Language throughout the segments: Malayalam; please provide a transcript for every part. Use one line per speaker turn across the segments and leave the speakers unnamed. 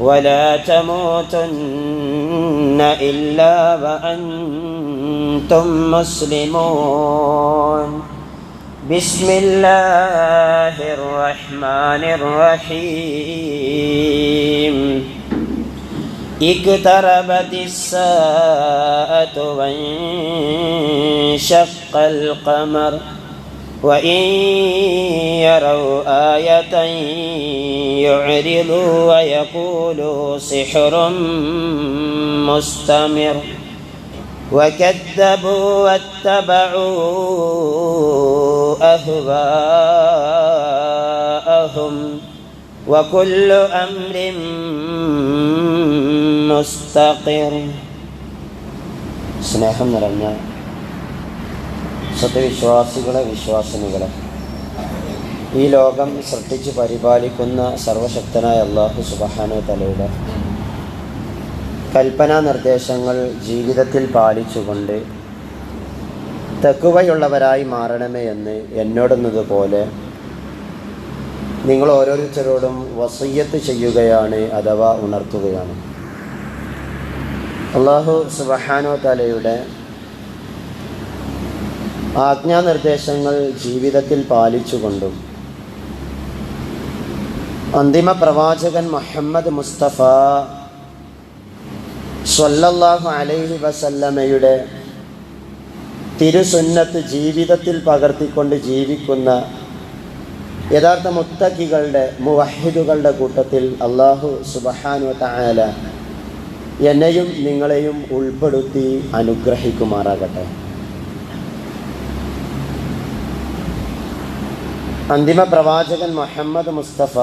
ولا تموتن إلا وأنتم مسلمون. بسم الله الرحمن الرحيم. اقتربت الساعة وانشق القمر. وإن يروا آية يعرضوا ويقولوا سحر مستمر وكذبوا واتبعوا أهواءهم وكل أمر مستقر. سمعهم رمضان സത്യവിശ്വാസികളെ വിശ്വാസിനികളെ. ഈ ലോകം സൃഷ്ടിച്ച് പരിപാലിക്കുന്ന സർവശക്തനായ അള്ളാഹു സുബഹാന തലയുടെ കൽപ്പനാ നിർദ്ദേശങ്ങൾ ജീവിതത്തിൽ പാലിച്ചുകൊണ്ട് തെക്കുവയുള്ളവരായി മാറണമേ എന്ന് എന്നോടുന്നതുപോലെ നിങ്ങൾ ഓരോരുത്തരോടും വസയ്യത്ത് ചെയ്യുകയാണ് അഥവാ ഉണർത്തുകയാണ്. അള്ളാഹു സുബഹാനോ തലയുടെ ആജ്ഞാനിർദ്ദേശങ്ങൾ ജീവിതത്തിൽ പാലിച്ചുകൊണ്ടും. അന്തിമ പ്രവാചകൻ മുഹമ്മദ് മുസ്തഫ സ്വല്ലല്ലാഹു അലൈഹി വസല്ലമയുടെ തിരുസുന്നത്ത് ജീവിതത്തിൽ പകർത്തിക്കൊണ്ട് ജീവിക്കുന്ന യഥാർത്ഥ മുത്തക്കികളുടെ മുവഹിദുകളുടെ കൂട്ടത്തിൽ അള്ളാഹു സുബഹാനു തായാല എന്നെയും നിങ്ങളെയും ഉൾപ്പെടുത്തി അനുഗ്രഹിക്കുമാറാകട്ടെ. അന്തിമ പ്രവാചകൻ മുഹമ്മദ് മുസ്തഫ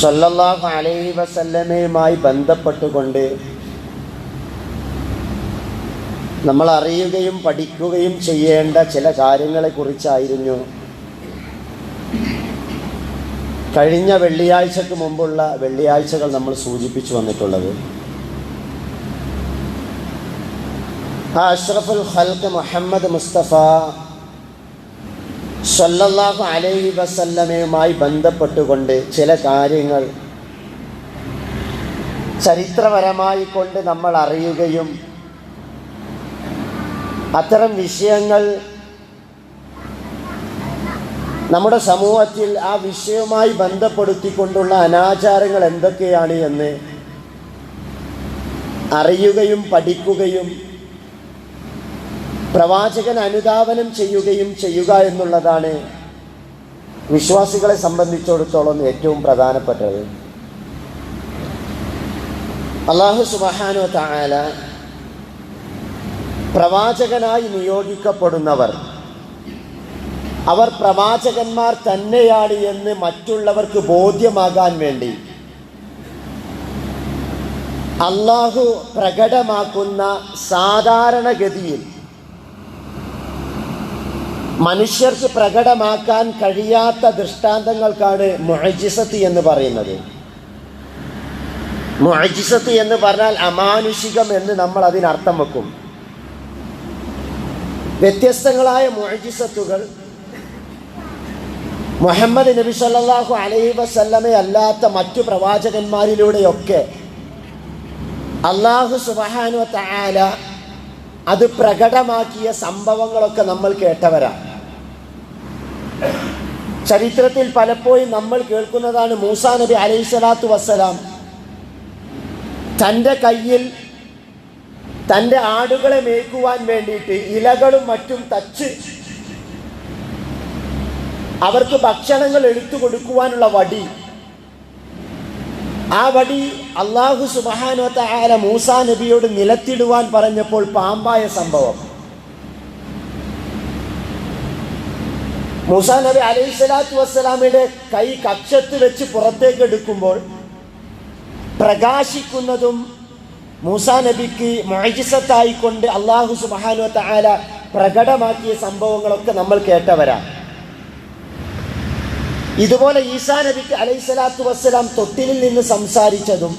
സല്ലല്ലാഹു അലൈഹി വസല്ലമയുമായി ബന്ധപ്പെട്ടുകൊണ്ട് നമ്മൾ അറിയുകയും പഠിക്കുകയും ചെയ്യേണ്ട ചില കാര്യങ്ങളെക്കുറിച്ചായിരുന്നു കഴിഞ്ഞ വെള്ളിയാഴ്ചക്ക് മുമ്പുള്ള വെള്ളിയാഴ്ചകൾ നമ്മൾ സൂചിപ്പിച്ചു വന്നിട്ടുള്ളത്. ആ അഷ്റഫുൽ ഖൽക്ക് മുഹമ്മദ് മുസ്തഫ സല്ലല്ലാഹു അലൈഹി വസല്ലമയുമായി ബന്ധപ്പെട്ടുകൊണ്ട് ചില കാര്യങ്ങൾ ചരിത്രപരമായി കൊണ്ട് നമ്മൾ അറിയുകയും അത്തരം വിഷയങ്ങൾ നമ്മുടെ സമൂഹത്തിൽ ആ വിഷയവുമായി ബന്ധപ്പെടുത്തിക്കൊണ്ടുള്ള അനാചാരങ്ങൾ എന്തൊക്കെയാണ് എന്ന് അറിയുകയും പഠിക്കുകയും പ്രവാചകൻ അനുധാവനം ചെയ്യുകയും ചെയ്യുക എന്നുള്ളതാണ് വിശ്വാസികളെ സംബന്ധിച്ചിടത്തോളം ഏറ്റവും പ്രധാനപ്പെട്ടത്. അള്ളാഹു സുബഹാനു താല പ്രവാചകനായി നിയോഗിക്കപ്പെടുന്നവർ അവർ പ്രവാചകന്മാർ തന്നെയാണ് എന്ന് മറ്റുള്ളവർക്ക് ബോധ്യമാകാൻ വേണ്ടി അള്ളാഹു പ്രകടമാക്കുന്ന സാധാരണഗതിയിൽ മനുഷ്യർക്ക് പ്രകടമാക്കാൻ കഴിയാത്ത ദൃഷ്ടാന്തങ്ങൾക്കാണ് മുഅജിസത്ത് എന്ന് പറയുന്നത്. മുഅജിസത്ത് എന്ന് പറഞ്ഞാൽ അമാനുഷികം എന്ന് നമ്മൾ അതിനർത്ഥം വെക്കും. വ്യത്യസ്തങ്ങളായ മുഅജിസത്തുകൾ മുഹമ്മദ് നബി സല്ലാഹു അലൈഹി വസല്ലമെ അല്ലാത്ത മറ്റു പ്രവാചകന്മാരിലൂടെയൊക്കെ അള്ളാഹു സുബാനു തആല അത് പ്രകടമാക്കിയ സംഭവങ്ങളൊക്കെ നമ്മൾ കേട്ടവരാണ് ചരിത്രത്തിൽ പലപ്പോഴും നമ്മൾ കേൾക്കുന്നതാണ് മൂസാ നബി അലൈഹി സ്വലാത്തു വസ്സലാം തന്റെ കയ്യിൽ തന്റെ ആടുകളെ മേയ്ക്കുവാൻ വേണ്ടിയിട്ട് ഇലകളും മറ്റും തച്ച് അവർക്ക് ഭക്ഷണങ്ങൾ എടുത്തു കൊടുക്കുവാനുള്ള വടി ആ വടി അള്ളാഹു സുബാനോത്ത ആല മൂസാ നബിയോട് നിലത്തിടുവാൻ പറഞ്ഞപ്പോൾ പാമ്പായ സംഭവം. മൂസാ നബി അലൈഹി സ്വലാത്തു വസ്സലാമിയുടെ കൈ കക്ഷത്ത് വെച്ച് പുറത്തേക്ക് എടുക്കുമ്പോൾ പ്രകാശിക്കുന്നതും മൂസാ നബിക്ക് മൊഴിസത്തായിക്കൊണ്ട് അള്ളാഹു സുബാനോത്ത ആല പ്രകടമാക്കിയ സംഭവങ്ങളൊക്കെ നമ്മൾ കേട്ടവരാ. ഇതുപോലെ ഈസാ നബിക്ക് അലൈഹിസ്സലാത്തു വസ്സലാം തൊട്ടിലിൽ നിന്ന് സംസാരിച്ചതും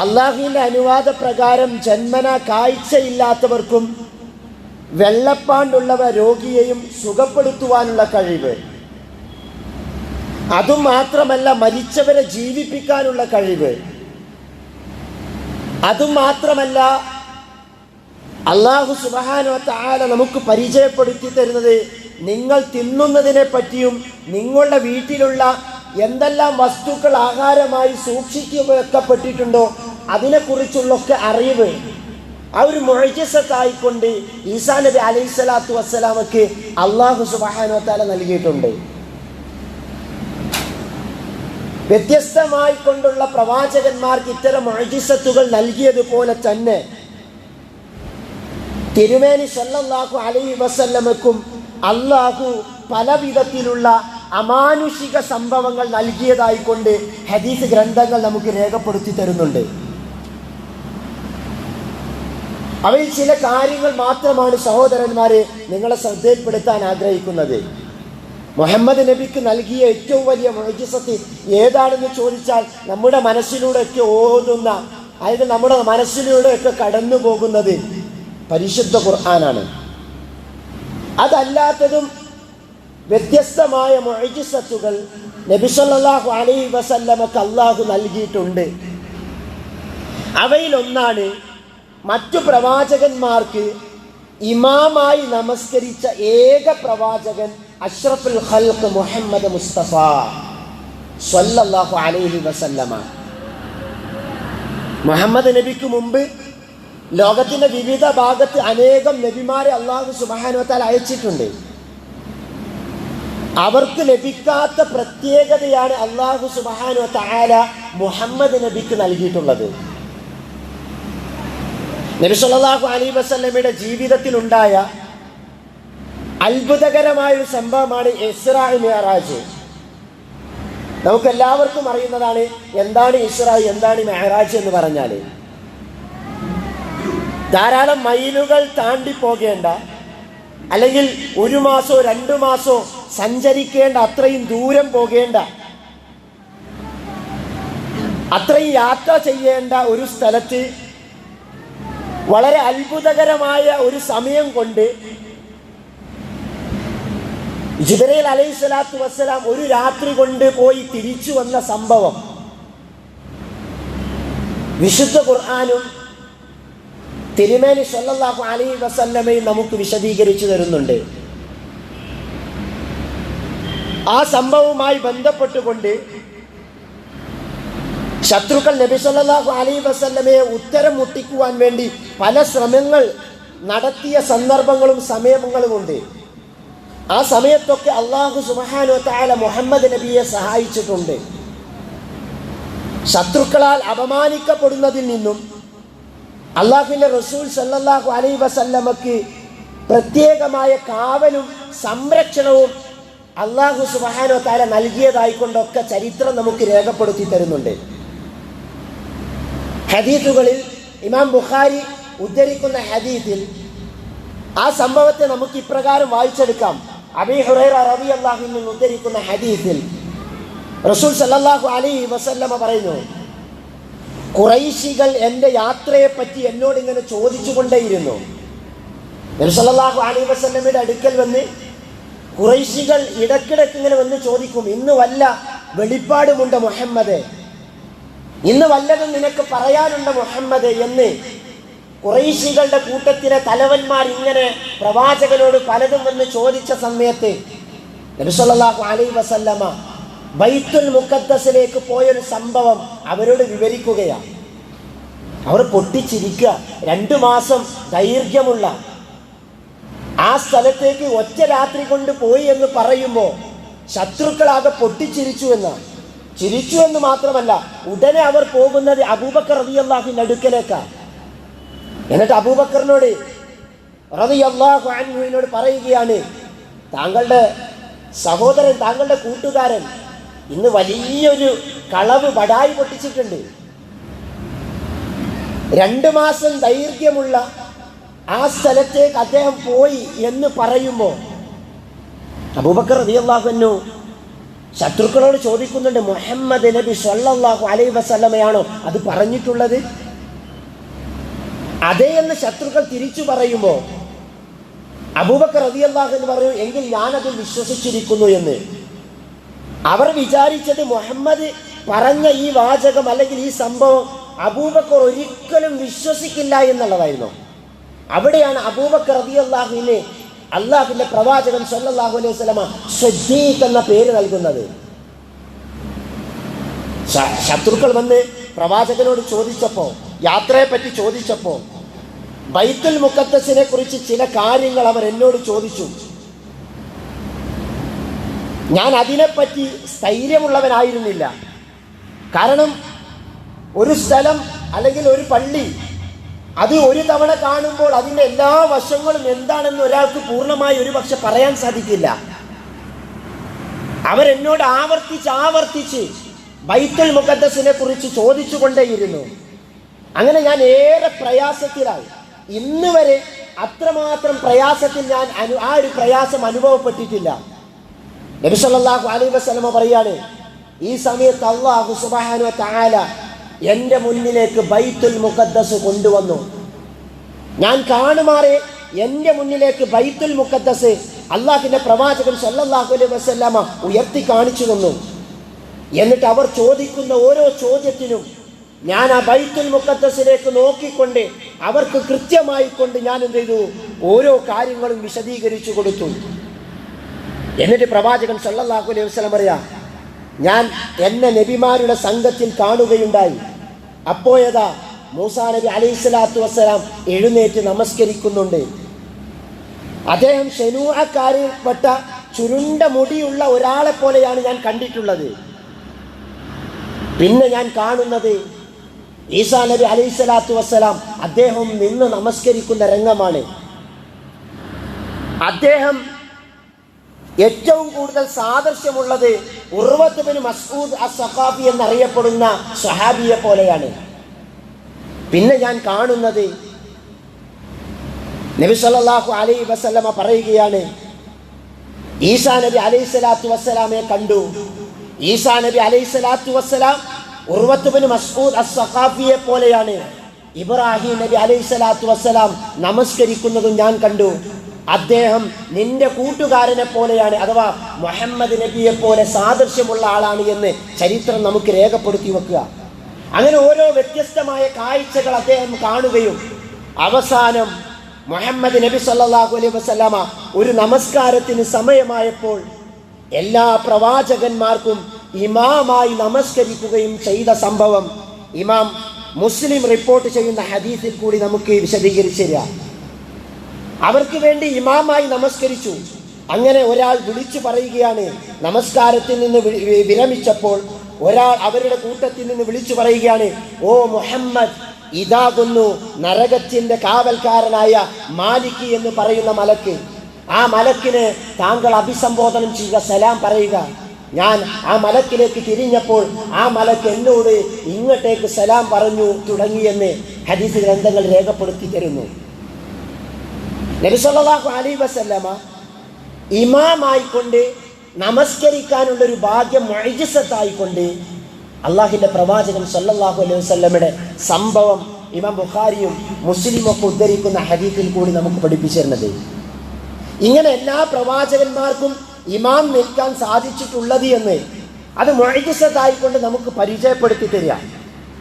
അള്ളാഹുവിന്റെ അനുവാദ പ്രകാരം ജന്മന കാഴ്ചയില്ലാത്തവർക്കും വെള്ളപ്പാണ്ടുള്ളവ രോഗിയെയും സുഖപ്പെടുത്തുവാനുള്ള കഴിവ്. അതും മാത്രമല്ല മരിച്ചവരെ ജീവിപ്പിക്കാനുള്ള കഴിവ്. അതും മാത്രമല്ല അള്ളാഹു സുബാനോ താല നമുക്ക് പരിചയപ്പെടുത്തി തരുന്നത് നിങ്ങൾ തിന്നുന്നതിനെ പറ്റിയും നിങ്ങളുടെ വീട്ടിലുള്ള എന്തെല്ലാം വസ്തുക്കൾ ആഹാരമായി സൂക്ഷിക്കപ്പെട്ടിട്ടുണ്ടോ അതിനെക്കുറിച്ചുള്ള അതിനെക്കുറിച്ചുള്ളൊക്കെ അറിവ്. ആ ഒരു മൊഴിജസത്തായിക്കൊണ്ട് ഈസാ നബി അലൈഹി സ്വലാത്തു വസ്സലാമക്ക് അള്ളാഹു സുബാനോ താല നൽകിയിട്ടുണ്ട്. വ്യത്യസ്തമായി കൊണ്ടുള്ള പ്രവാചകന്മാർക്ക് ഇത്തരം മൊഴിജിസത്തുകൾ നൽകിയതുപോലെ തന്നെ തിരുമേനി സല്ലല്ലാഹു അലൈ വസല്ലമക്കും അള്ളാഹു പലവിധത്തിലുള്ള അമാനുഷിക സംഭവങ്ങൾ നൽകിയതായിക്കൊണ്ട് ഹദീസ് ഗ്രന്ഥങ്ങൾ നമുക്ക് രേഖപ്പെടുത്തി തരുന്നുണ്ട്. അവയിൽ ചില കാര്യങ്ങൾ മാത്രമാണ് സഹോദരന്മാരെ നിങ്ങളെ ശ്രദ്ധയിൽപ്പെടുത്താൻ ആഗ്രഹിക്കുന്നത്. മുഹമ്മദ് നബിക്ക് നൽകിയ ഏറ്റവും വലിയ മൊഴിസത്ത് ഏതാണെന്ന് ചോദിച്ചാൽ നമ്മുടെ മനസ്സിലൂടെയൊക്കെ ഓതുന്ന അതായത് നമ്മുടെ മനസ്സിലൂടെയൊക്കെ കടന്നു പോകുന്നത് പരിശുദ്ധ ഖുർആനാണ്. അതല്ലാത്തതും വ്യത്യസ്തമായ മൊഴിജിസത്തുകൾ നബിസല്ലാഹു അലൈ വസല്ലമക്ക് അള്ളാഹു നൽകിയിട്ടുണ്ട്. അവയിലൊന്നാണ് മറ്റു പ്രവാചകന്മാർക്ക് ഇമാമായി നമസ്കരിച്ച ഏക പ്രവാചകൻ അഷ്റഫുൽ ഹൽക്ക് മുഹമ്മദ് മുസ്തഫ സ്വല്ലാഹു അലൈഹി വസല്ലമ. മുഹമ്മദ് നബിക്ക് മുമ്പ് ലോകത്തിന്റെ വിവിധ ഭാഗത്ത് അനേകം നബിമാരെ അള്ളാഹു സുബാനുവത്താൽ അയച്ചിട്ടുണ്ട്. അവർക്ക് ലഭിക്കാത്ത പ്രത്യേകതയാണ് അള്ളാഹു സുബാനു താല മുഹമ്മദ് നബിക്ക് നൽകിയിട്ടുള്ളത്. നബി സല്ലല്ലാഹു അലൈഹി വസല്ലമയുടെ ജീവിതത്തിലുണ്ടായ അത്ഭുതകരമായ ഒരു സംഭവമാണ് ഇസ്രാ മെഹറാജ് നമുക്ക് എല്ലാവർക്കും അറിയുന്നതാണ് എന്താണ് ഇസ്രാ എന്താണ് മെഹറാജ് എന്ന് പറഞ്ഞാൽ ധാരാളം മൈലുകൾ താണ്ടി പോകേണ്ട അല്ലെങ്കിൽ ഒരു മാസോ രണ്ടു മാസോ സഞ്ചരിക്കേണ്ട അത്രയും ദൂരം പോകേണ്ട അത്രയും യാത്ര ചെയ്യേണ്ട ഒരു സ്ഥലത്ത് വളരെ അത്ഭുതകരമായ ഒരു സമയം കൊണ്ട് ജിബരയിൽ അലൈഹി സ്വലാത്തു വസ്സലാം ഒരു രാത്രി കൊണ്ട് പോയി തിരിച്ചു വന്ന സംഭവം. വിശുദ്ധ ഖുർആാനും തിരുമേനി സല്ലല്ലാഹു അലി വസല്ലമയും നമുക്ക് വിശദീകരിച്ചു തരുന്നുണ്ട്. ആ സംഭവവുമായി ബന്ധപ്പെട്ടുകൊണ്ട് ശത്രുക്കൾ നബി സല്ലാഹു അലി വസല്ലമയെ ഉത്തരം മുട്ടിക്കുവാൻ വേണ്ടി പല ശ്രമങ്ങൾ നടത്തിയ സന്ദർഭങ്ങളും സമയങ്ങളും ഉണ്ട്. ആ സമയത്തൊക്കെ അള്ളാഹു സുബാനു താല മുഹമ്മദ് നബിയെ സഹായിച്ചിട്ടുണ്ട്. ശത്രുക്കളാൽ അപമാനിക്കപ്പെടുന്നതിൽ നിന്നും അള്ളാഹുവിന്റെ റസൂൽ സല്ലാഹു അലൈ വസല്ലമക്ക് പ്രത്യേകമായ കാവലും സംരക്ഷണവും അള്ളാഹു സുബാനോ താര നൽകിയതായിക്കൊണ്ടൊക്കെ ചരിത്രം നമുക്ക് രേഖപ്പെടുത്തി തരുന്നുണ്ട്. ഹദീത്തുകളിൽ ഇമാം ബുഖാരി ഉദ്ധരിക്കുന്ന ഹദീത്തിൽ ആ സംഭവത്തെ നമുക്ക് ഇപ്രകാരം വായിച്ചെടുക്കാം. അബി ഹുറൈറ റബി അള്ളാഹു ഉദ്ധരിക്കുന്ന ഹദീത്തിൽ റസൂൽ സല്ലാഹു അലൈ വസല്ലമ പറയുന്നു കുറൈശികൾ എന്റെ യാത്രയെപ്പറ്റി എന്നോട് ഇങ്ങനെ ചോദിച്ചുകൊണ്ടേയിരുന്നു. നബി സല്ലല്ലാഹു അലൈഹി വസല്ലമയുടെ അടുക്കൽ വന്ന് കുറൈശികൾ ഇടക്കിടക്ക് ഇങ്ങനെ വന്ന് ചോദിക്കും ഇന്ന് വല്ല വെളിപ്പാടുമുണ്ട് മുഹമ്മദ്? ഇന്ന് വല്ലതും നിനക്ക് പറയാനുണ്ട് മുഹമ്മദ്? എന്ന് കുറൈശികളുടെ കൂട്ടത്തിലെ തലവന്മാർ ഇങ്ങനെ പ്രവാചകനോട് പലതും വന്ന് ചോദിച്ച സമയത്ത് നബ്സല്ലാഹു അലൈ വസല്ലമ ബൈത്തുൽ മുക്കദ്ദസിലേക്ക് പോയൊരു സംഭവം അവരോട് വിവരിക്കുകയാണ്. അവർ പൊട്ടിച്ചിരിക്കുക. രണ്ടു മാസം ദൈർഘ്യമുള്ള ആ സ്ഥലത്തേക്ക് ഒറ്റ രാത്രി കൊണ്ട് പോയി എന്ന് പറയുമ്പോൾ ശത്രുക്കളാകെ പൊട്ടിച്ചിരിച്ചു എന്ന്. ചിരിച്ചു എന്ന് മാത്രമല്ല ഉടനെ അവർ പോകുന്നത് അബൂബക്കർ റതിയല്ലാഹിന്റെ അടുക്കലേക്കാണ്. എന്നിട്ട് അബൂബക്കറിനോട് റതിയല്ലാഹു അൻഹുവിനോട് പറയുകയാണ് താങ്കളുടെ സഹോദരൻ താങ്കളുടെ കൂട്ടുകാരൻ ഇന്ന് വലിയൊരു കളവ് പടായി പൊട്ടിച്ചിട്ടുണ്ട്. രണ്ട് മാസം ദൈർഘ്യമുള്ള ആ സ്ഥലത്തേക്ക് അദ്ദേഹം പോയി എന്ന് പറയുമ്പോൾ അബൂബക്കർ റളിയല്ലാഹു ശത്രുക്കളോട് ചോദിക്കുന്നുണ്ട് മുഹമ്മദ് നബി സല്ലാഹു അലൈ വസല്ലമയാണോ? അത് പറഞ്ഞിട്ടുള്ളത്. അതേ എന്ന് ശത്രുക്കൾ തിരിച്ചു പറയുമ്പോൾ അബൂബക്കർ റളിയല്ലാഹു എന്ന് പറയും എങ്കിൽ ഞാനത് വിശ്വസിച്ചിരിക്കുന്നു എന്ന്. അവർ വിചാരിച്ചത് മുഹമ്മദ് പറഞ്ഞ ഈ വാചകം അല്ലെങ്കിൽ ഈ സംഭവം അബൂബക്കർ ഒരിക്കലും വിശ്വസിക്കില്ല എന്നുള്ളതായിരുന്നു. അവിടെയാണ് അബൂബക്കർ റളിയല്ലാഹുവിനെ അള്ളാഹുവിന്റെ പ്രവാചകൻ സല്ലാഹു അലൈഹി വസല്ലമ സദ്ദീഖ് എന്ന പേര് നൽകുന്നത്. ശത്രുക്കൾ വന്ന് പ്രവാചകനോട് ചോദിച്ചപ്പോൾ യാത്രയെ പറ്റി ചോദിച്ചപ്പോ ബൈത്തുൽ മുക്കത്തസിനെ കുറിച്ച് ചില കാര്യങ്ങൾ അവർ എന്നോട് ചോദിച്ചു. ഞാൻ അതിനെപ്പറ്റി സ്ഥൈര്യമുള്ളവനായിരുന്നില്ല. കാരണം ഒരു സ്ഥലം അല്ലെങ്കിൽ ഒരു പള്ളി അത് ഒരു തവണ കാണുമ്പോൾ അതിന്റെ എല്ലാ വശങ്ങളും എന്താണെന്ന് ഒരാൾക്ക് പൂർണമായി ഒരു പക്ഷെ പറയാൻ സാധിക്കില്ല. അവരെന്നോട് ആവർത്തിച്ച് ആവർത്തിച്ച് ബൈത്തുൽ മുഖദ്ദസിനെ കുറിച്ച് ചോദിച്ചുകൊണ്ടേയിരുന്നു. അങ്ങനെ ഞാൻ ഏറെ പ്രയാസത്തിലായി. ഇന്ന് വരെ അത്രമാത്രം പ്രയാസത്തിൽ ഞാൻ ആ ഒരു പ്രയാസം അനുഭവപ്പെട്ടിട്ടില്ല. നബി അലൈ വസ്ലമ പറയാണ് ഈ സമയത്ത് അള്ളാഹു സുബാനു താല എന്റെ മുന്നിലേക്ക് ബൈത്തുൽ മുഖദ്ദസ് കൊണ്ടുവന്നു. ഞാൻ കാണുമാറെ എന്റെ മുന്നിലേക്ക് ബൈത്തുൽ മുഖദ്ദസ് അള്ളാഹിന്റെ പ്രവാചകൻ സല്ലാഹു അലൈ വസല്ലമ ഉയർത്തി കാണിച്ചു തന്നു. എന്നിട്ട് അവർ ചോദിക്കുന്ന ഓരോ ചോദ്യത്തിനും ഞാൻ ആ ബൈത്തുൽ മുഖദ്ദസിലേക്ക് നോക്കിക്കൊണ്ട് അവർക്ക് കൃത്യമായി കൊണ്ട് ഞാൻ എന്ത് ചെയ്തു? ഓരോ കാര്യങ്ങളും വിശദീകരിച്ചു കൊടുത്തു. എന്നിട്ട് പ്രവാചകൻ സല്ലല്ലാഹു അലൈഹി വസല്ലം പറയാം ഞാൻ എന്നെ നബിമാരുടെ സംഘത്തിൽ കാണുകയുണ്ടായി. അപ്പോഴതാ മൂസാ നബി അലൈഹി സ്വലാത്തു വസ്സലാം എഴുന്നേറ്റ് നമസ്കരിക്കുന്നുണ്ട്. അദ്ദേഹം ഷെനൂഹക്കാരിൽപ്പെട്ട ചുരുണ്ട മുടിയുള്ള ഒരാളെ പോലെയാണ് ഞാൻ കണ്ടിട്ടുള്ളത്. പിന്നെ ഞാൻ കാണുന്നത് ഈസാ നബി അലൈഹി സ്വലാത്തു വസ്സലാം അദ്ദേഹം നിന്ന് നമസ്കരിക്കുന്ന രംഗമാണ്. അദ്ദേഹം ഏറ്റവും കൂടുതൽ സാദൃശ്യമുള്ളത് ഉർവത്ത് ബിൻ അ സഹാബി എന്നറിയപ്പെടുന്ന സഹാബിയെ പോലെയാണ്. പിന്നെ ഞാൻ കാണുന്നത് നബി സല്ലല്ലാഹു അലൈഹി വസല്ലമ പറയുകയാണ് ഈസാ നബി അലൈഹി സ്വലാത്തു വസ്സലാമെ കണ്ടു. ഈസാ നബി അലൈഹി സ്വലാത്തു വസ്സലാം ഉർവത്ത് ബിൻ അ സഹാബിയെ പോലെയാണ്. ഇബ്രാഹിം നബി അലൈഹി സ്വലാത്തു വസ്സലാം നമസ്കരിക്കുന്നതും ഞാൻ കണ്ടു. അദ്ദേഹം നിന്റെ കൂട്ടുകാരനെ പോലെയാണ് അഥവാ മുഹമ്മദ് നബിയെ പോലെ സാദൃശ്യമുള്ള ആളാണ് എന്ന് ചരിത്രം നമുക്ക് രേഖപ്പെടുത്തി വെക്കുക. അങ്ങനെ ഓരോ വ്യത്യസ്തമായ കാഴ്ചകൾ അദ്ദേഹം കാണുകയും അവസാനം മുഹമ്മദ് നബി സല്ലാഹു അലൈഹി വസല്ലമ ഒരു നമസ്കാരത്തിന് സമയമായപ്പോൾ എല്ലാ പ്രവാചകന്മാർക്കും ഇമാമായി നമസ്കരിക്കുകയും ചെയ്ത സംഭവം ഇമാം മുസ്ലിം റിപ്പോർട്ട് ചെയ്യുന്ന ഹദീസിൽ കൂടി നമുക്ക് വിശദീകരിച്ചു തരാം. അവർക്ക് വേണ്ടി ഇമാമായി നമസ്കരിച്ചു. അങ്ങനെ ഒരാൾ വിളിച്ചു പറയുകയാണ് നമസ്കാരത്തിൽ നിന്ന് വിരമിച്ചപ്പോൾ ഒരാൾ അവരുടെ കൂട്ടത്തിൽ നിന്ന് വിളിച്ചു പറയുകയാണ് ഓ മുഹമ്മദ് ഇതാകുന്നു നരകത്തിന്റെ കാവൽക്കാരനായ മാലിക് എന്ന് പറയുന്ന മലക്ക്. ആ മലക്കിന് താങ്കൾ അഭിസംബോധനം ചെയ്യുക സലാം പറയുക. ഞാൻ ആ മലക്കിലേക്ക് തിരിഞ്ഞപ്പോൾ ആ മലക്ക് എന്നോട് ഇങ്ങോട്ടേക്ക് സലാം പറഞ്ഞു തുടങ്ങിയെന്ന് ഹദീസ് ഗ്രന്ഥങ്ങൾ രേഖപ്പെടുത്തി തരുന്നു. നബി സല്ലല്ലാഹു അലൈഹി വസല്ലമ ഇമാമായിക്കൊണ്ട് നമസ്കരിക്കാനുള്ള ഒരു ഭാഗ്യം മഴജിസത്തായിക്കൊണ്ട് അള്ളാഹിന്റെ പ്രവാചകൻ സല്ലാഹു അലൈഹി വസല്ലമയുടെ സംഭവം ഇമാം ബുഖാരിയും മുസ്ലിം ഒക്കെ ഉദ്ധരിക്കുന്ന ഹരീഫിൽ കൂടി നമുക്ക് പഠിപ്പിച്ചിരുന്നത് ഇങ്ങനെ എല്ലാ പ്രവാചകന്മാർക്കും ഇമാം നിൽക്കാൻ സാധിച്ചിട്ടുള്ളത് എന്ന് അത് മൊഴിജിസത്തായിക്കൊണ്ട് നമുക്ക് പരിചയപ്പെടുത്തി തരിക.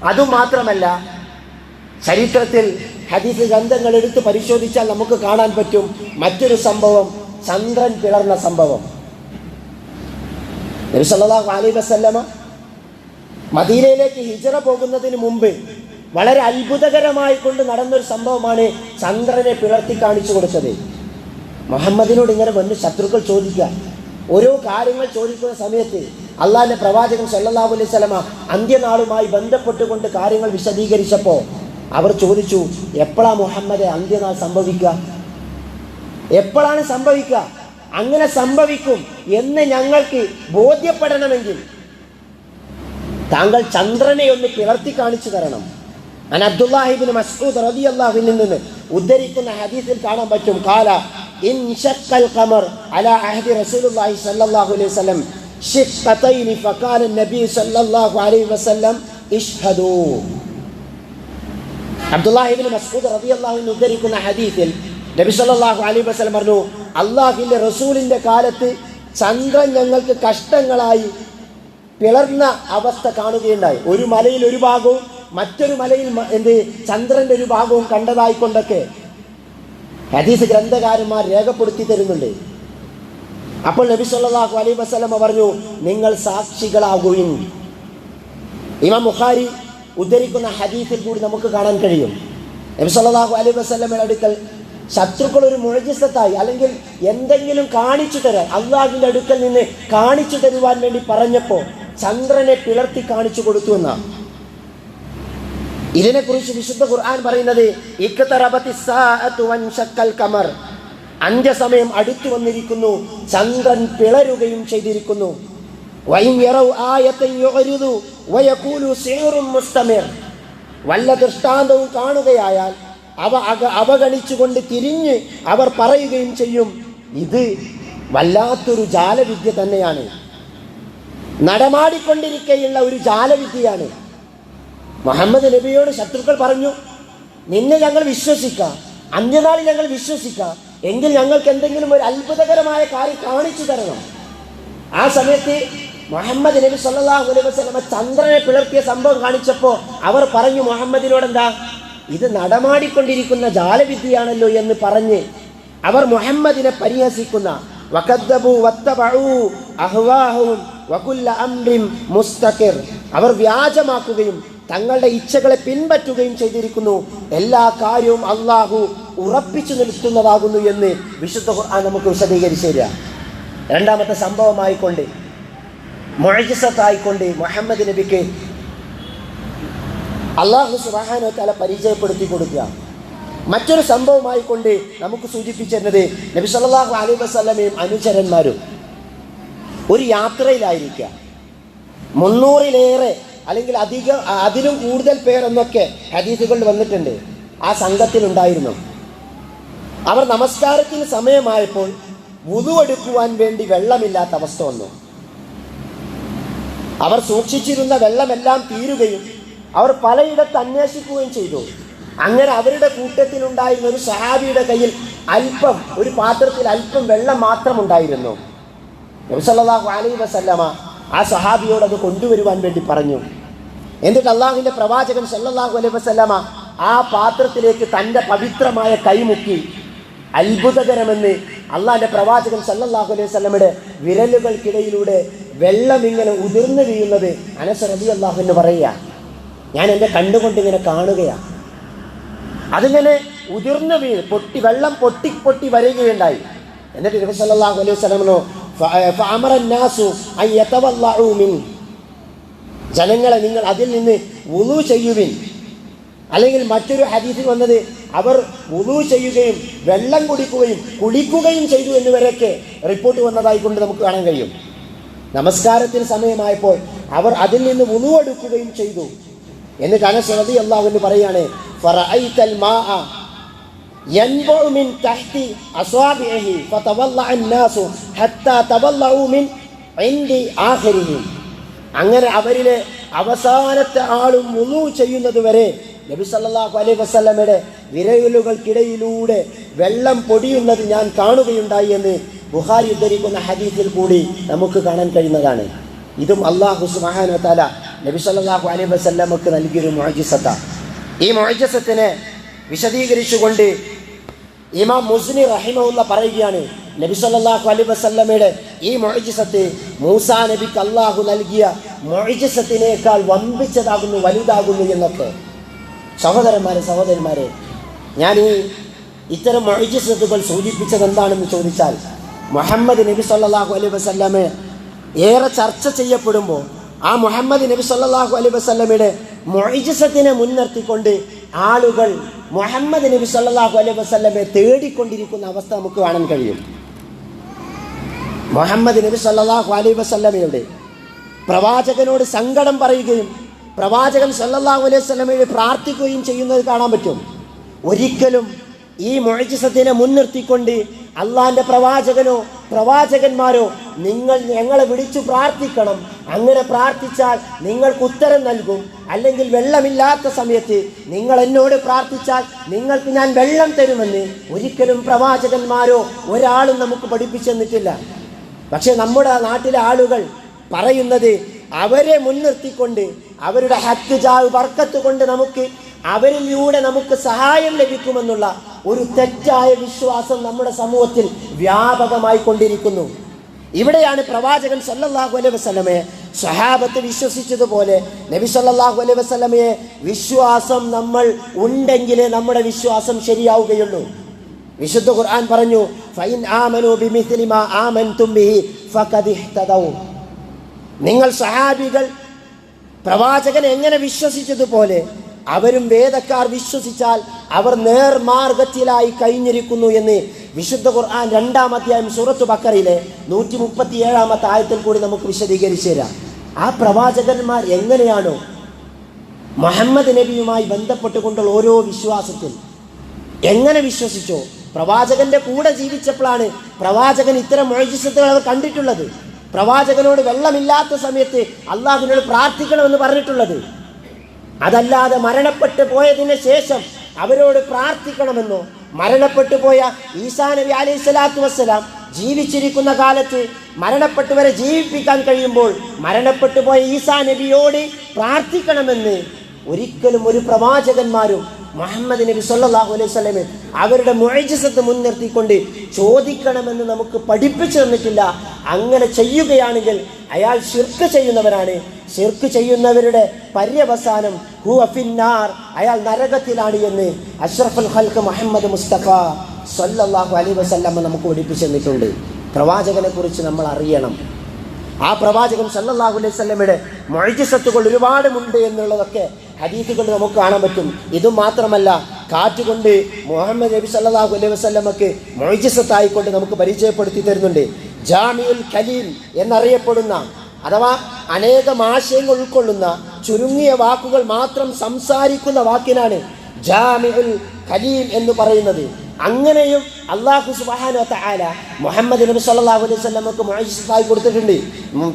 അതുമാത്രമല്ല ചരിത്രത്തിൽ ഹദീസ് ഗ്രന്ഥങ്ങൾ എടുത്ത് പരിശോധിച്ചാൽ നമുക്ക് കാണാൻ പറ്റും മറ്റൊരു സംഭവം ചന്ദ്രൻ പിളർന്ന സംഭവം. അലൈഹി വസല്ലമ മദീനയിലേക്ക് ഹിജറ പോകുന്നതിന് മുമ്പ് വളരെ അത്ഭുതകരമായി കൊണ്ട് നടന്നൊരു സംഭവമാണ് ചന്ദ്രനെ പിളർത്തി കാണിച്ചു കൊടുത്തത്. മുഹമ്മദിനോട് ഇങ്ങനെ വന്ന് ശത്രുക്കൾ ചോദിക്കുക. ഓരോ കാര്യങ്ങൾ ചോദിക്കുന്ന സമയത്ത് അള്ളാഹിന്റെ പ്രവാചകൻ സല്ലല്ലാഹു അലൈഹി സ്വലമ അന്ത്യനാളുമായി ബന്ധപ്പെട്ടുകൊണ്ട് കാര്യങ്ങൾ വിശദീകരിച്ചപ്പോൾ അവർ ചോദിച്ചു എപ്പോഴാ മുഹമ്മദ് അന്ത്യനാൾ സംഭവിക്കുക? എപ്പോഴാണ് സംഭവിക്കുക? അങ്ങനെ സംഭവിക്കും എന്ന് ഞങ്ങൾക്ക് ബോധ്യപ്പെടണമെങ്കിൽ താങ്കൾ ചന്ദ്രനെ ഒന്ന് പിളർത്തി കാണിച്ചു തരണം. അൻ അബ്ദുല്ലാഹിബിൻ മസ്ഊദ് റളിയല്ലാഹു നിന്ന് ഉദ്ധരിക്കുന്ന ഹദീസിൽ കാണാൻ പറ്റും. കാല ഇൻ ഖമർ അലാ റസൂലുള്ളാഹി സ്വല്ലല്ലാഹു അലൈഹി വസല്ലം ഷിഖ്ഖതൈനി ഫഖാല നബി സ്വല്ലല്ലാഹു അലൈഹി വസല്ലം ഇഷ്ഹദൂ. അബ്ദുല്ലാഹിബിൻ മസ്ഊദ് റളിയല്ലാഹു അൻഹു ഉദ്ധരിക്കുന്ന ഹദീസിൽ നബി സല്ലല്ലാഹു അലൈഹി വസല്ലം പറഞ്ഞു അള്ളാഹുവിന്റെ റസൂലിന്റെ കാലത്ത് ചന്ദ്രൻ ഞങ്ങൾക്ക് കഷ്ടങ്ങളായി പിളർന്ന അവസ്ഥ കാണുകയുണ്ടായി. ഒരു മലയിൽ ഒരു ഭാഗവും മറ്റൊരു മലയിൽ എന്ത് ചന്ദ്രന്റെ ഒരു ഭാഗവും കണ്ടതായിക്കൊണ്ടൊക്കെ ഹദീസ് ഗ്രന്ഥകാരന്മാർ രേഖപ്പെടുത്തി തരുന്നുണ്ട്. അപ്പോൾ നബി സല്ലല്ലാഹു അലൈഹി വസല്ലം പറഞ്ഞു നിങ്ങൾ സാക്ഷികളാകുവിൻ. ഇമാം ബുഖാരി ഉദ്ധരിക്കുന്ന ഹദീഫിൽ കൂടി നമുക്ക് കാണാൻ കഴിയും. സല്ലല്ലാഹു അലൈഹി വസല്ലമയുടെ അടുക്കൽ ശത്രുക്കൾ ഒരു മുഴജിസത്തായി അല്ലെങ്കിൽ എന്തെങ്കിലും കാണിച്ചു തരാൻ അള്ളാഹിന്റെ അടുക്കൽ നിന്ന് കാണിച്ചു തരുവാൻ വേണ്ടി പറഞ്ഞപ്പോൾ ചന്ദ്രനെ പിളർത്തി കാണിച്ചു കൊടുത്തു എന്നാണ്. ഇതിനെക്കുറിച്ച് വിശുദ്ധ ഖുർആൻ പറയുന്നത് കമർ. അന്ത്യസമയം അടുത്തു വന്നിരിക്കുന്നു ചന്ദ്രൻ പിളരുകയും ചെയ്തിരിക്കുന്നു. യറൗ സേറും മുസ്തമേർ. വല്ല ദൃഷ്ടാന്തവും കാണുകയായാൽ അവ അക അവഗണിച്ചുകൊണ്ട് തിരിഞ്ഞ് അവർ പറയുകയും ചെയ്യും ഇത് വല്ലാത്തൊരു ജാലവിദ്യ തന്നെയാണ്. നടമാടിക്കൊണ്ടിരിക്കെയുള്ള ഒരു ജാലവിദ്യയാണ്. മുഹമ്മദ് നബിയോട് ശത്രുക്കൾ പറഞ്ഞു നിന്നെ ഞങ്ങൾ വിശ്വസിക്കാം അന്ത്യനാളിൽ ഞങ്ങൾ വിശ്വസിക്കാം എങ്കിൽ ഞങ്ങൾക്ക് എന്തെങ്കിലും ഒരു അത്ഭുതകരമായ കാര്യം കാണിച്ചു തരണം. ആ സമയത്ത് മുഹമ്മദ് നബി സല്ലല്ലാഹു അലൈഹി വസല്ലമ ചന്ദ്രനെ പിളർത്തിയ സംഭവം കാണിച്ചപ്പോൾ അവർ പറഞ്ഞു മുഹമ്മദിനോട് എന്താ ഇത് നടമാടിക്കൊണ്ടിരിക്കുന്ന ജാലവിദ്യയാണല്ലോ എന്ന് പറഞ്ഞ് അവർ മുഹമ്മദിനെ പരിഹസിക്കുന്ന അവർ വ്യാജമാക്കുകയും തങ്ങളുടെ ഇച്ഛകളെ പിൻപറ്റുകയും ചെയ്തിരിക്കുന്നു. എല്ലാ കാര്യവും അള്ളാഹു ഉറപ്പിച്ചു നിർത്തുന്നതാകുന്നു എന്ന് വിശുദ്ധ ഖുർആൻ നമുക്ക് വിശദീകരിച്ചു തരിക. രണ്ടാമത്തെ സംഭവമായിക്കൊണ്ട് മൊഴജിസത്തായിക്കൊണ്ട് മുഹമ്മദ് നബിക്ക് അള്ളാഹു സുബാനോ തല പരിചയപ്പെടുത്തി കൊടുക്കുക. മറ്റൊരു സംഭവമായി കൊണ്ട് നമുക്ക് സൂചിപ്പിച്ചിരുന്നത് നബി സല്ലല്ലാഹു അലൈ വസ്ലമയും അനുചരന്മാരും ഒരു യാത്രയിലായിരിക്കുക. മുന്നൂറിലേറെ അല്ലെങ്കിൽ അധിക അതിലും കൂടുതൽ പേരെന്നൊക്കെ ഹദീസുകൾ വന്നിട്ടുണ്ട്. ആ സംഘത്തിലുണ്ടായിരുന്നു. അവർ നമസ്കാരത്തിന് സമയമായപ്പോൾ വുതുവെടുക്കുവാൻ വേണ്ടി വെള്ളമില്ലാത്ത അവസ്ഥ വന്നു. അവർ സൂക്ഷിച്ചിരുന്ന വെള്ളമെല്ലാം തീരുകയും അവർ പലയിടത്ത് അന്വേഷിക്കുകയും ചെയ്തു. അങ്ങനെ അവരുടെ കൂട്ടത്തിലുണ്ടായിരുന്ന ഒരു സഹാബിയുടെ കയ്യിൽ അല്പം ഒരു പാത്രത്തിൽ അല്പം വെള്ളം മാത്രം ഉണ്ടായിരുന്നു നബി സല്ലല്ലാഹു അലൈഹി വസല്ലമ ആ സഹാബിയോട് അത് കൊണ്ടുവരുവാൻ വേണ്ടി പറഞ്ഞു. എന്നിട്ട് അള്ളാഹുവിന്റെ പ്രവാചകൻ സല്ലാഹു അലൈഹി വസല്ലമ ആ പാത്രത്തിലേക്ക് തന്റെ പവിത്രമായ കൈമുക്കി അത്ഭുതകരമെന്ന് അള്ളാഹിന്റെ പ്രവാചകൻ സല്ലാഹു അലൈഹി വസ്ലമയുടെ വിരലുകൾക്കിടയിലൂടെ വെള്ളം ഇങ്ങനെ ഉതിർന്നു വീഴുന്നത് അനസ് റബി അള്ളാഹു എന്ന് പറയുക ഞാൻ എന്റെ കണ്ടുകൊണ്ട് ഇങ്ങനെ കാണുകയാണ് അതിങ്ങനെ ഉതിർന്നു വീഴ് പൊട്ടി വെള്ളം പൊട്ടി പൊട്ടി വരികയുണ്ടായി. എന്നിട്ട് നബി സല്ലല്ലാഹു അലൈഹി വസല്ലമനോ ഫഅമറ അന്നാസു യതവല്ലഉ മിൻ. ജനങ്ങളെ നിങ്ങൾ അതിൽ നിന്ന് വുളു ചെയ്യുവിൻ. അല്ലെങ്കിൽ മറ്റൊരു ഹദീസിൽ വന്നത് അവർ വുളു ചെയ്യുകയും വെള്ളം കുടിക്കുകയും കുളിക്കുകയും ചെയ്തു എന്നുവരെയൊക്കെ റിപ്പോർട്ട് വന്നതായിക്കൊണ്ട് നമുക്ക് കാണാൻ കഴിയും. നമസ്കാരത്തിന് സമയമായപ്പോൾ അവർ അതിൽ നിന്ന് ഉണുവെടുക്കുകയും ചെയ്തു. എന്നിട്ട് അനസ് നബി അള്ളാഹുവിന് പറയാണ് അങ്ങനെ അവരിലെ അവസാനത്തെ ആളും മുന്നു ചെയ്യുന്നത് വരെ നബി സല്ലാഹു അലൈഹി വസ്ലമയുടെ വിരലുകൾക്കിടയിലൂടെ വെള്ളം പൊടിയുന്നത് ഞാൻ കാണുകയുണ്ടായി എന്ന് ബുഹാരി ഉദ്ധരിക്കുന്ന ഹദീസിൽ കൂടി നമുക്ക് കാണാൻ കഴിയുന്നതാണ്. ഇതും അള്ളാഹു സുഹാന തല നബി സല്ലാഹു അലൈഹി വസ്ല്ലമക്ക് നൽകിയൊരു മുഅ്ജിസത്താണ് ഈ മൊഴജസത്തിനെ വിശദീകരിച്ചുകൊണ്ട് ഇമാം മുസ്ലി റഹിമുള്ള പറയുകയാണ് നബി സല്ലാഹു അലൈ വസല്ലമയുടെ ഈ മൊഴിജിസത്ത് മൂസാ നബിക്ക് അള്ളാഹു നൽകിയ മൊഴിജിസത്തിനേക്കാൾ വമ്പിച്ചതാകുന്നു വലുതാകുന്നു എന്നൊക്കെ. സഹോദരന്മാരെ സഹോദരന്മാരെ ഞാൻ ഈ ഇത്തരം മൊഴിജിസത്തുകൾ സൂചിപ്പിച്ചത് എന്താണെന്ന് ചോദിച്ചാൽ മുഹമ്മദ് നബി സല്ലാഹു അലൈഹി വസല്ലമ ഏറെ ചർച്ച ചെയ്യപ്പെടുമ്പോൾ ആ മുഹമ്മദ് നബി സല്ലാഹു അലൈഹി വസല്ലമയുടെ മൊയ്ജസത്തിനെ മുൻനിർത്തിക്കൊണ്ട് ആളുകൾ മുഹമ്മദ് നബി സല്ലാഹു അലൈഹി വസല്ലമയെ തേടിക്കൊണ്ടിരിക്കുന്ന അവസ്ഥ നമുക്ക് കാണാൻ കഴിയും. മുഹമ്മദ് നബി സല്ലാഹു അലൈഹി വസല്ലമയുടെ പ്രവാചകനോട് സങ്കടം പറയുകയും പ്രവാചകൻ സല്ലാഹു അലൈഹി വസല്ലമയെ പ്രാർത്ഥിക്കുകയും ചെയ്യുന്നത് കാണാൻ പറ്റും. ഒരിക്കലും ഈ മൊഴിജിസത്തിനെ മുൻനിർത്തിക്കൊണ്ട് അള്ളാന്റെ പ്രവാചകനോ പ്രവാചകന്മാരോ നിങ്ങൾ ഞങ്ങളെ വിളിച്ചു പ്രാർത്ഥിക്കണം. അങ്ങനെ പ്രാർത്ഥിച്ചാൽ നിങ്ങൾക്ക് ഉത്തരം നൽകും. അല്ലെങ്കിൽ വെള്ളമില്ലാത്ത സമയത്ത് നിങ്ങൾ എന്നോട് പ്രാർത്ഥിച്ചാൽ നിങ്ങൾക്ക് ഞാൻ വെള്ളം തരുമെന്ന് ഒരിക്കലും പ്രവാചകന്മാരോ ഒരാളും നമുക്ക് പഠിപ്പിച്ചെന്നിട്ടില്ല. പക്ഷെ നമ്മുടെ നാട്ടിലെ ആളുകൾ പറയുന്നത് അവരെ മുൻനിർത്തിക്കൊണ്ട് അവരുടെ ഹക്ക് ജാവ് വർക്കത്ത് കൊണ്ട് നമുക്ക് അവരിലൂടെ നമുക്ക് സഹായം ലഭിക്കുമെന്നുള്ള ഒരു തെറ്റായ വിശ്വാസം നമ്മുടെ സമൂഹത്തിൽ വ്യാപകമായി കൊണ്ടിരിക്കുന്നു. ഇവിടെയാണ് പ്രവാചകൻ സല്ലല്ലാഹു അലൈഹി വസല്ലമയെ സഹാബത്ത് വിശ്വസിച്ചതുപോലെ നബി സല്ലല്ലാഹു അലൈഹി വസല്ലമയെ വിശ്വാസം നമ്മൾ ഉണ്ടെങ്കിലേ നമ്മുടെ വിശ്വാസം ശരിയാവുകയുള്ളൂ. വിശുദ്ധ ഖുർആൻ പറഞ്ഞു ഫൈൻ ആമനു ബിമിസ്ലി മാ ബിഹി ഫഖദ് നിങ്ങൾ സഹാബികൾ പ്രവാചകൻ എങ്ങനെ വിശ്വസിച്ചതുപോലെ അവരും വേദക്കാർ വിശ്വസിച്ചാൽ അവർ നേർമാർഗത്തിലായി കഴിഞ്ഞിരിക്കുന്നു എന്ന് വിശുദ്ധ ഖുർആൻ രണ്ടാം അധ്യായം സൂറത്ത് ബക്കറിയിലെ നൂറ്റി മുപ്പത്തി ഏഴാമത്തെ ആയത്തിൽ കൂടി നമുക്ക് വിശദീകരിച്ചു തരാം. ആ പ്രവാചകന്മാർ എങ്ങനെയാണോ മുഹമ്മദ് നബിയുമായി ബന്ധപ്പെട്ടുകൊണ്ടുള്ള ഓരോ വിശ്വാസത്തിൽ എങ്ങനെ വിശ്വസിച്ചോ പ്രവാചകന്റെ കൂടെ ജീവിച്ചപ്പോഴാണ് പ്രവാചകൻ ഇത്തരം മൊഴിജിസത്തുകൾ അവർ കണ്ടിട്ടുള്ളത്. പ്രവാചകനോട് വെള്ളമില്ലാത്ത സമയത്ത് അള്ളാഹുവിനോട് പ്രാർത്ഥിക്കണമെന്ന് പറഞ്ഞിട്ടുള്ളത്. അതല്ലാതെ മരണപ്പെട്ടു പോയതിന് ശേഷം അവരോട് പ്രാർത്ഥിക്കണമെന്നോ? മരണപ്പെട്ടു പോയ ഈസാ നബി അലൈഹി സ്വലാത്തു വസ്സലാം ജീവിച്ചിരിക്കുന്ന കാലത്ത് മരണപ്പെട്ടവരെ ജീവിപ്പിക്കാൻ കഴിയുമ്പോൾ മരണപ്പെട്ടു പോയ ഈസാ നബിയോട് പ്രാർത്ഥിക്കണമെന്ന് ഒരിക്കലും ഒരു പ്രവാചകന്മാരും മുഹമ്മദ് നബി സല്ലാഹു അലൈഹി സ്വലമെ അവരുടെ മുഴജസത്ത് മുൻനിർത്തിക്കൊണ്ട് ചോദിക്കണമെന്ന് നമുക്ക് പഠിപ്പിച്ചു തന്നിട്ടില്ല. അങ്ങനെ ചെയ്യുകയാണെങ്കിൽ അയാൾ ശിർക്ക് ചെയ്യുന്നവരാണ്. ഷിർക്ക് ചെയ്യുന്നവരുടെ പര്യവസാനം ഹു അഫിന്നാർ അയാൾ നരകത്തിലാണ് എന്ന് അഷ്റഫുൽ ഖൽക്ക് മുഹമ്മദ് മുസ്തഫ സൊല്ലാഹു അലൈഹി വസല്ലമ്മ നമുക്ക് പഠിപ്പിച്ചു തന്നിട്ടുണ്ട്. പ്രവാചകനെ കുറിച്ച് നമ്മൾ അറിയണം. ആ പ്രവാചകൻ സല്ലല്ലാഹു അലൈഹി വസല്ലമയുടെ മൊഴിജസത്തുകൾ ഒരുപാടുമുണ്ട് എന്നുള്ളതൊക്കെ ഹദീസുകൾ നമുക്ക് കാണാൻ പറ്റും. ഇതും മാത്രമല്ല കാറ്റുകൊണ്ട് മുഹമ്മദ് നബി സല്ലല്ലാഹു അലൈഹി വസല്ലമക്ക് മൊഴിജസത്തായിക്കൊണ്ട് നമുക്ക് പരിചയപ്പെടുത്തി തരുന്നുണ്ട്. ജാമിയുൽ ഖലീൽ എന്നറിയപ്പെടുന്ന അഥവാ അനേകം ആശയങ്ങൾ ഉൾക്കൊള്ളുന്ന ചുരുങ്ങിയ വാക്കുകൾ മാത്രം സംസാരിക്കുന്ന വാക്കിനാണ് ജാമിഉൽ കലീം എന്ന് പറയുന്നത്. അങ്ങനെയും അള്ളാഹു സുബ്ഹാനഹു വതആല മുഹമ്മദ് നബി സല്ലാഹു അലൈഹി വസല്ലമക്ക് മൊഴിസായി കൊടുത്തിട്ടുണ്ട്.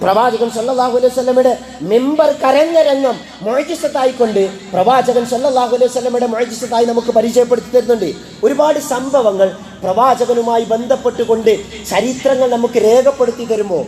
പ്രവാചകൻ സല്ലാഹു അലൈഹി വസല്ലമയുടെ മെമ്പർ കരഞ്ഞ രംഗം മുഅജിസത്തായി കൊണ്ട് പ്രവാചകൻ സല്ലാഹു അലൈഹി വസല്ലമയുടെ മൊഴിസത്തായി നമുക്ക് പരിചയപ്പെടുത്തി തരുന്നുണ്ട്. ഒരുപാട് സംഭവങ്ങൾ പ്രവാചകനുമായി ബന്ധപ്പെട്ടുകൊണ്ട് ചരിത്രങ്ങൾ നമുക്ക് രേഖപ്പെടുത്തി തരുമ്പോൾ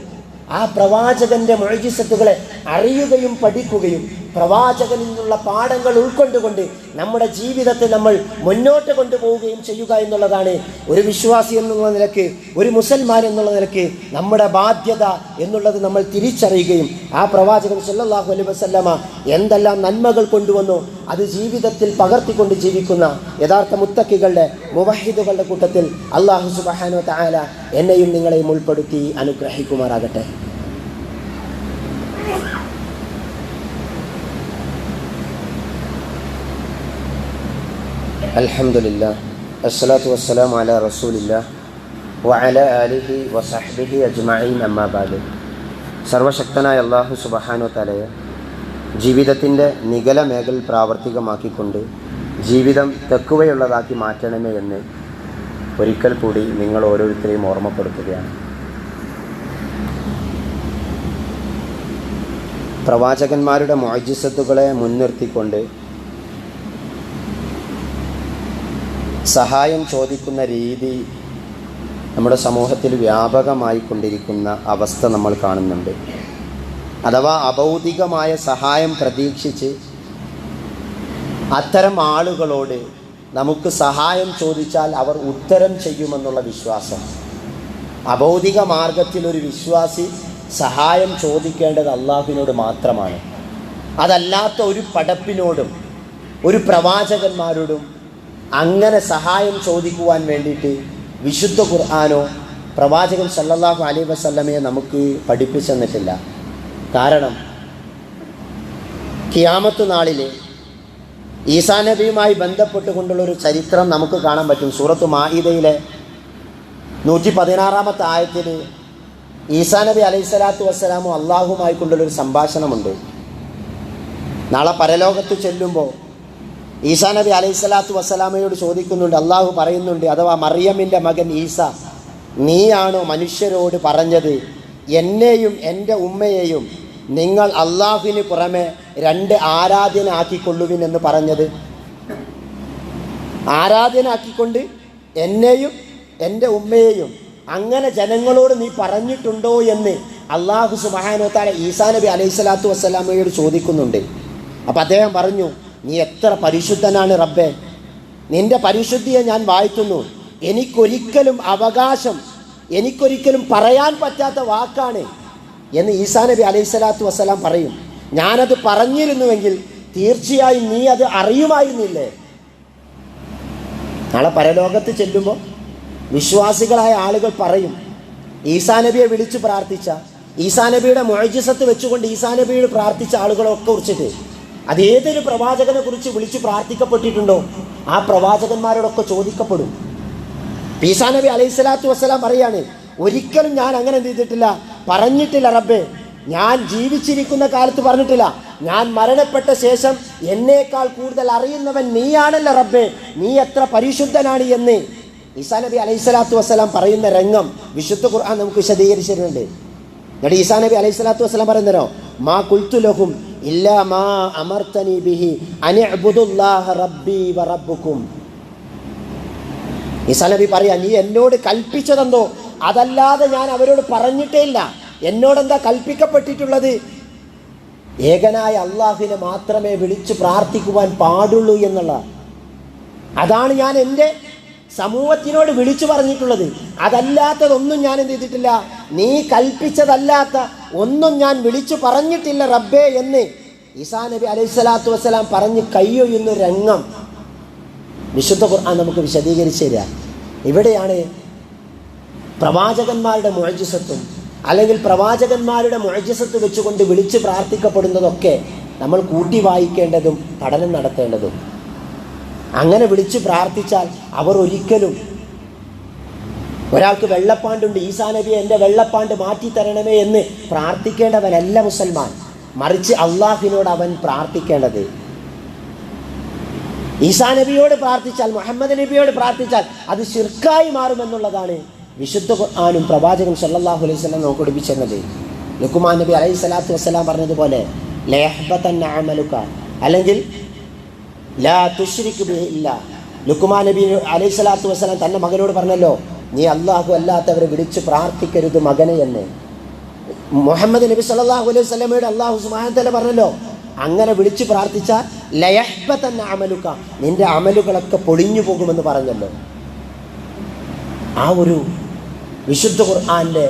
ആ പ്രവാചകന്റെ മൊഴിജിസത്തുകളെ അറിയുകയും പഠിക്കുകയും പ്രവാചകനിൽ നിന്നുള്ള പാഠങ്ങൾ ഉൾക്കൊണ്ടുകൊണ്ട് നമ്മുടെ ജീവിതത്തെ നമ്മൾ മുന്നോട്ട് കൊണ്ടുപോവുകയും ചെയ്യുക എന്നുള്ളതാണ് ഒരു വിശ്വാസി എന്നുള്ള നിലയ്ക്ക് ഒരു മുസൽമാൻ എന്നുള്ള നിലയ്ക്ക് നമ്മുടെ ബാധ്യത എന്നുള്ളത് നമ്മൾ തിരിച്ചറിയുകയും ആ പ്രവാചകൻ സല്ലാഹു അലൈ വസല്ലമ എന്തെല്ലാം നന്മകൾ കൊണ്ടുവന്നോ അത് ജീവിതത്തിൽ പകർത്തിക്കൊണ്ട് ജീവിക്കുന്ന യഥാർത്ഥ മുത്തക്കികളുടെ മുവഹിദുകളുടെ കൂട്ടത്തിൽ അള്ളാഹു സുബാനോ താല എന്നെയും നിങ്ങളെയും ഉൾപ്പെടുത്തി അനുഗ്രഹിക്കുമാറാകട്ടെ. അൽഹംദുലില്ല അസ്സലാത്തു വസ്സലാം അല റസൂലില്ല വഅല ആലിഹി വസഹ്ബിഹി അജ്മഈൻ അമ്മാ ബാദ്. സർവശക്തനായ അള്ളാഹു സുബഹാനോ തലയെ ജീവിതത്തിന്റെ നികല മേഖല പ്രാവർത്തികമാക്കിക്കൊണ്ട് ജീവിതം തെക്കുവയുള്ളതാക്കി മാറ്റണമേ എന്ന് ഒരിക്കൽ കൂടി നിങ്ങൾ ഓരോരുത്തരെയും ഓർമ്മപ്പെടുത്തുകയാണ്. പ്രവാചകന്മാരുടെ മോജിസത്തുകളെ മുൻനിർത്തിക്കൊണ്ട് സഹായം ചോദിക്കുന്ന രീതി നമ്മുടെ സമൂഹത്തിൽ വ്യാപകമായി കൊണ്ടിരിക്കുന്ന അവസ്ഥ നമ്മൾ കാണുന്നുണ്ട്. അഥവാ അഭൗതികമായ സഹായം പ്രതീക്ഷിച്ച് അത്തരം ആളുകളോട് നമുക്ക് സഹായം ചോദിച്ചാൽ അവർ ഉത്തരം ചെയ്യുമെന്നുള്ള വിശ്വാസം. അഭൗതിക മാർഗത്തിൽ ഒരു വിശ്വാസി സഹായം ചോദിക്കേണ്ടത് അള്ളാഹുവിനോട് മാത്രമാണ്. അതല്ലാത്ത ഒരു പടപ്പിനോടും ഒരു പ്രവാചകന്മാരോടും അങ്ങനെ സഹായം ചോദിക്കുവാൻ വേണ്ടിയിട്ട് വിശുദ്ധ ഖുർആാനോ പ്രവാചകൻ സല്ലാഹു അലൈഹി വസല്ലമയെ നമുക്ക് പഠിപ്പിച്ചു തന്നിട്ടില്ല കാരണം കിയാമത്ത് നാളിൽ ഈസാ നബിയുമായി ഒരു ചരിത്രം നമുക്ക് കാണാൻ പറ്റും. സൂറത്ത് മാഹിദയിലെ നൂറ്റി പതിനാറാമത്തെ ആയത്തിൽ ഈസാ നബി അലൈഹി സ്വലാത്തു വസ്സലാമും അള്ളാഹുമായി കൊണ്ടുള്ളൊരു സംഭാഷണമുണ്ട്. നാളെ പരലോകത്ത് ചെല്ലുമ്പോൾ ഈസാ നബി അലൈഹി സ്വലാത്തു വസ്സലാമയോട് ചോദിക്കുന്നുണ്ട് അള്ളാഹു പറയുന്നുണ്ട് അഥവാ മറിയമ്മിന്റെ മകൻ ഈസ നീയാണോ മനുഷ്യരോട് പറഞ്ഞത്? എന്നെയും എന്റെ ഉമ്മയെയും നിങ്ങൾ അള്ളാഹുവിന് പുറമെ രണ്ട് ആരാധ്യനാക്കിക്കൊള്ളുവിൻ എന്ന് പറഞ്ഞത്? ആരാധ്യനാക്കിക്കൊണ്ട് എന്നെയും എന്റെ ഉമ്മയെയും അങ്ങനെ ജനങ്ങളോട് നീ പറഞ്ഞിട്ടുണ്ടോ എന്ന് അള്ളാഹു സുബാനോ താല ഈസാ നബി അലൈഹി സ്വലാത്തു വസ്സലാമയോട് ചോദിക്കുന്നുണ്ട്. അപ്പം അദ്ദേഹം പറഞ്ഞു നീ എത്ര പരിശുദ്ധനാണ് റബ്ബെ. നിന്റെ പരിശുദ്ധിയെ ഞാൻ വാഴ്ത്തുന്നു. എനിക്കൊരിക്കലും അവകാശം എനിക്കൊരിക്കലും പറയാൻ പറ്റാത്ത വാക്കാണ് എന്ന് ഈസാ നബി അലൈഹി സ്വലാത്തു വസ്സലാം പറയും. ഞാനത് പറഞ്ഞിരുന്നുവെങ്കിൽ തീർച്ചയായും നീ അത് അറിയുമായിരുന്നില്ലേ? നാളെ പരലോകത്ത് ചെല്ലുമ്പോൾ വിശ്വാസികളായ ആളുകൾ പറയും ഈസാ നബിയെ വിളിച്ചു പ്രാർത്ഥിച്ച ഈസാ നബിയുടെ മൊഴിജിസത്ത് വെച്ചുകൊണ്ട് ഈസാ നബിയോട് പ്രാർത്ഥിച്ച ആളുകളൊക്കെ കുറിച്ചിട്ട് അത് ഏതൊരു പ്രവാചകനെ കുറിച്ച് വിളിച്ച് പ്രാർത്ഥിക്കപ്പെട്ടിട്ടുണ്ടോ? ആ പ്രവാചകന്മാരോടൊക്കെ ചോദിക്കപ്പെടും. പീസാ നബി അലൈഹി സ്വലാത്തു വസ്സലാം പറയാണ് ഒരിക്കലും ഞാൻ അങ്ങനെ എന്ത് ചെയ്തിട്ടില്ല. പറഞ്ഞിട്ടില്ല റബ്ബേ. ഞാൻ ജീവിച്ചിരിക്കുന്ന കാലത്ത് പറഞ്ഞിട്ടില്ല. ഞാൻ മരണപ്പെട്ട ശേഷം എന്നേക്കാൾ കൂടുതൽ അറിയുന്നവൻ നീയാണല്ലോ റബ്ബേ. നീ എത്ര പരിശുദ്ധനാണ് എന്ന്. ഈസാ നബി അലൈഹി സ്വലാത്തു വസ്സലാം പറയുന്ന രംഗം വിശുദ്ധ ഖുർആൻ നമുക്ക് വിശദീകരിച്ചിട്ടുണ്ട്. എന്നിട്ട് ഈസാ നബി അലൈഹി സ്വലാത്തു വസ്സലാം പറയുന്നതോ മാ കുൽത്തുലഹും ഇല്ല മാ അമർത്തനി ബിഹി റബ്ബി വ റബ്ബുക്കും. പറയാ നീ എന്നോട് കൽപ്പിച്ചതെന്തോ? അതല്ലാതെ ഞാൻ അവരോട് പറഞ്ഞിട്ടേ ഇല്ല. എന്നോടെന്താ കൽപ്പിക്കപ്പെട്ടിട്ടുള്ളത്? ഏകനായ അള്ളാഹുവിനെ മാത്രമേ വിളിച്ചു പ്രാർത്ഥിക്കുവാൻ പാടുള്ളൂ എന്നുള്ള. അതാണ് ഞാൻ എന്റെ സമൂഹത്തിനോട് വിളിച്ചു പറഞ്ഞിട്ടുള്ളത്. അതല്ലാത്തതൊന്നും ഞാൻ എന്ത് ചെയ്തിട്ടില്ല. നീ കൽപ്പിച്ചതല്ലാത്ത ഒന്നും ഞാൻ വിളിച്ചു പറഞ്ഞിട്ടില്ല റബ്ബേ എന്ന് ഈസാ നബി അലൈഹി സ്വലാത്തു വസ്സലാം പറഞ്ഞ് കയ്യൊയ്യുന്ന രംഗം വിശുദ്ധ ഖുർആൻ നമുക്ക് വിശദീകരിച്ചു തരിക ഇവിടെയാണ് പ്രവാചകന്മാരുടെ മുഴജിസത്വം അല്ലെങ്കിൽ പ്രവാചകന്മാരുടെ മുഴജിസത്ത് വെച്ചുകൊണ്ട് വിളിച്ച് പ്രാർത്ഥിക്കപ്പെടുന്നതൊക്കെ നമ്മൾ കൂട്ടി വായിക്കേണ്ടതും പഠനം നടത്തേണ്ടതും. അങ്ങനെ വിളിച്ച് പ്രാർത്ഥിച്ചാൽ അവർ ഒരിക്കലും ഒരാൾക്ക് വെള്ളപ്പാണ്ടുണ്ട്. ഈസാ നബി എന്റെ വെള്ളപ്പാണ്ട് മാറ്റി തരണമേ എന്ന് പ്രാർത്ഥിക്കേണ്ടവനല്ല മുസൽമാൻ. മറിച്ച് അള്ളാഹിനോട് അവൻ പ്രാർത്ഥിക്കേണ്ടത്. ഈസാ നബിയോട് പ്രാർത്ഥിച്ചാൽ മുഹമ്മദ് നബിയോട് പ്രാർത്ഥിച്ചാൽ അത് ശിർക്കായി മാറുമെന്നുള്ളതാണ് വിശുദ്ധ ഖുർആാനും പ്രവാചകൻ സല്ലാഹു അലൈഹി സ്വലം നമുക്ക് പഠിപ്പിച്ചിരുന്നത് ലുക്കുമാൻ നബി അലൈഹി സ്വലാത്തു വസ്സലാം പറഞ്ഞതുപോലെ അല്ലെങ്കിൽ ലാ ഇല്ല. ലുക്കുമാൻ നബി അലൈഹി സ്വലാത്തു വസ്സലാം തന്റെ മകനോട് പറഞ്ഞല്ലോ നീ അള്ളാഹു അല്ലാത്തവരെ വിളിച്ച് പ്രാർത്ഥിക്കരുത് മകനെ എന്ന്. മുഹമ്മദ് നബി സല്ലല്ലാഹു അലൈഹി സ്വലമയുടെ അള്ളാഹു സുമാനത്തല പറഞ്ഞല്ലോ അങ്ങനെ വിളിച്ചു പ്രാർത്ഥിച്ചാൽ തന്നെ അമലുക്ക നിന്റെ അമലുകളൊക്കെ പൊളിഞ്ഞു പോകുമെന്ന് പറഞ്ഞല്ലോ. ആ ഒരു വിശുദ്ധ ഖുർആാന്റെ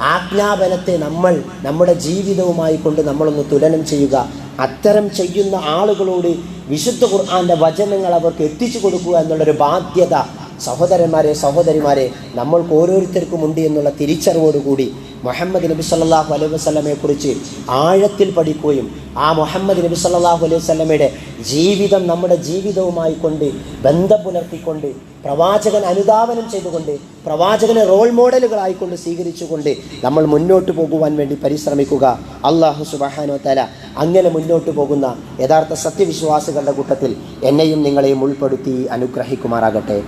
ആജ്ഞാപനത്തെ നമ്മൾ നമ്മുടെ ജീവിതവുമായി കൊണ്ട് നമ്മളൊന്ന് തുലനം ചെയ്യുക. അത്തരം ചെയ്യുന്ന ആളുകളോട് വിശുദ്ധ ഖുർആാന്റെ വചനങ്ങൾ അവർക്ക് എത്തിച്ചു കൊടുക്കുക എന്നുള്ളൊരു ബാധ്യത സഹോദരന്മാരെ സഹോദരിമാരെ നമ്മൾക്ക് ഓരോരുത്തർക്കും ഉണ്ട് എന്നുള്ള തിരിച്ചറിവോടുകൂടി മുഹമ്മദ് നബി സല്ലാഹു അലൈഹി വസ്ലമയെക്കുറിച്ച് ആഴത്തിൽ പഠിക്കുകയും ആ മുഹമ്മദ് നബി സല്ലാഹു അലൈഹി വസ്ലമയുടെ ജീവിതം നമ്മുടെ ജീവിതവുമായി കൊണ്ട് ബന്ധം പുലർത്തിക്കൊണ്ട് പ്രവാചകൻ അനുധാവനം ചെയ്തുകൊണ്ട് പ്രവാചകനെ റോൾ മോഡലുകളായിക്കൊണ്ട് സ്വീകരിച്ചുകൊണ്ട് നമ്മൾ മുന്നോട്ട് പോകുവാൻ വേണ്ടി പരിശ്രമിക്കുക. അള്ളാഹു സുബഹാനോ തല അങ്ങനെ മുന്നോട്ട് പോകുന്ന യഥാർത്ഥ സത്യവിശ്വാസികളുടെ കൂട്ടത്തിൽ എന്നെയും നിങ്ങളെയും ഉൾപ്പെടുത്തി അനുഗ്രഹിക്കുമാറാകട്ടെ.